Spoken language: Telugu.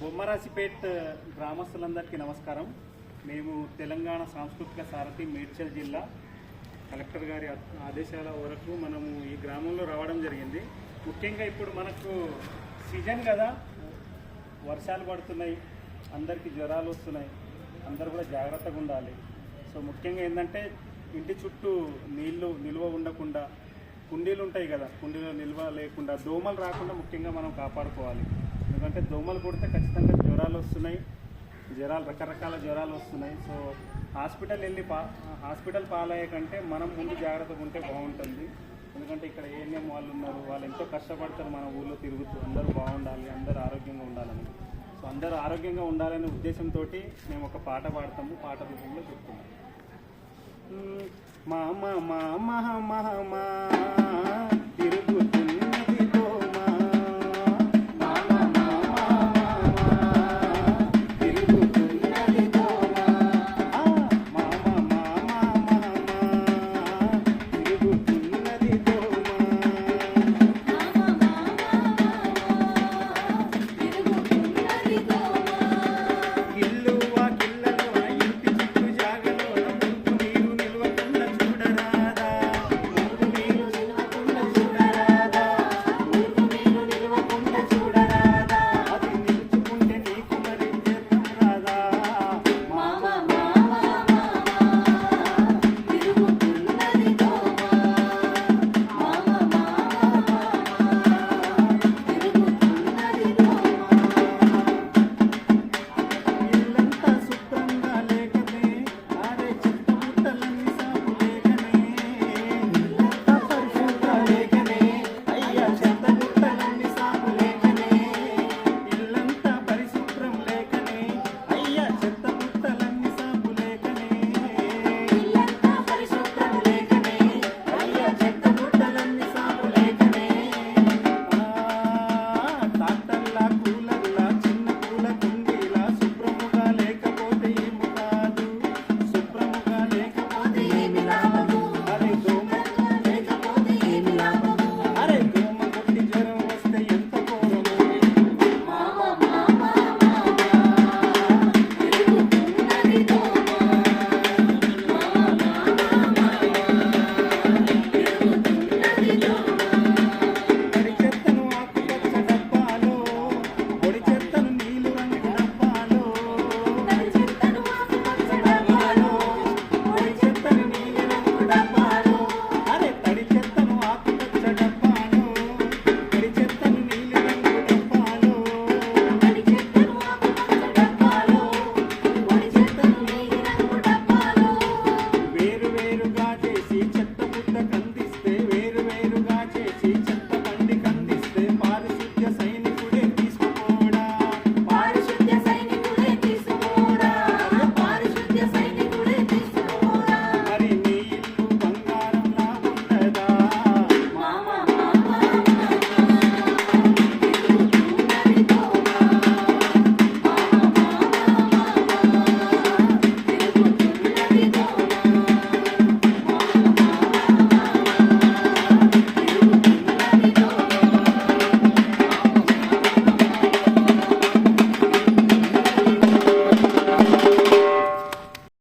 బొమ్మరాసిపేట్ గ్రామస్తులందరికీ నమస్కారం. మేము తెలంగాణ సాంస్కృతిక సారథి మేడ్చల్ జిల్లా కలెక్టర్ గారి ఆదేశాల వరకు మనము ఈ గ్రామంలో రావడం జరిగింది. ముఖ్యంగా ఇప్పుడు మనకు సీజన్ కదా. వర్షాలు పడుతున్నాయి అందరికీ జ్వరాలు వస్తున్నాయి అందరూ కూడా జాగ్రత్తగా ఉండాలి. సో ముఖ్యంగా ఏంటంటే ఇంటి చుట్టూ నీళ్ళు నిల్వ ఉండకుండా కుండీలు ఉంటాయి కదా కుండీలో నిల్వ లేకుండా దోమలు రాకుండా ముఖ్యంగా మనం కాపాడుకోవాలి. ఎందుకంటే దోమలు కొడితే ఖచ్చితంగా జ్వరాలు వస్తున్నాయి. జ్వరాలు రకరకాల జ్వరాలు వస్తున్నాయి. సో హాస్పిటల్ వెళ్ళి పా హాస్పిటల్ పాలయ్యే కంటే మనం ముందు జాగ్రత్తగా ఉంటే బాగుంటుంది. ఎందుకంటే ఇక్కడ ఏఎన్ఎం వాళ్ళు ఉన్నారు వాళ్ళు ఎంతో కష్టపడతారు మన ఊళ్ళో తిరుగుతూ. అందరూ బాగుండాలి అందరూ ఆరోగ్యంగా ఉండాలని. సో అందరూ ఆరోగ్యంగా ఉండాలనే ఉద్దేశంతో మేము ఒక పాట పాడతాము. పాట రూపంలో చెప్తున్నాము మా అమ్మ మహ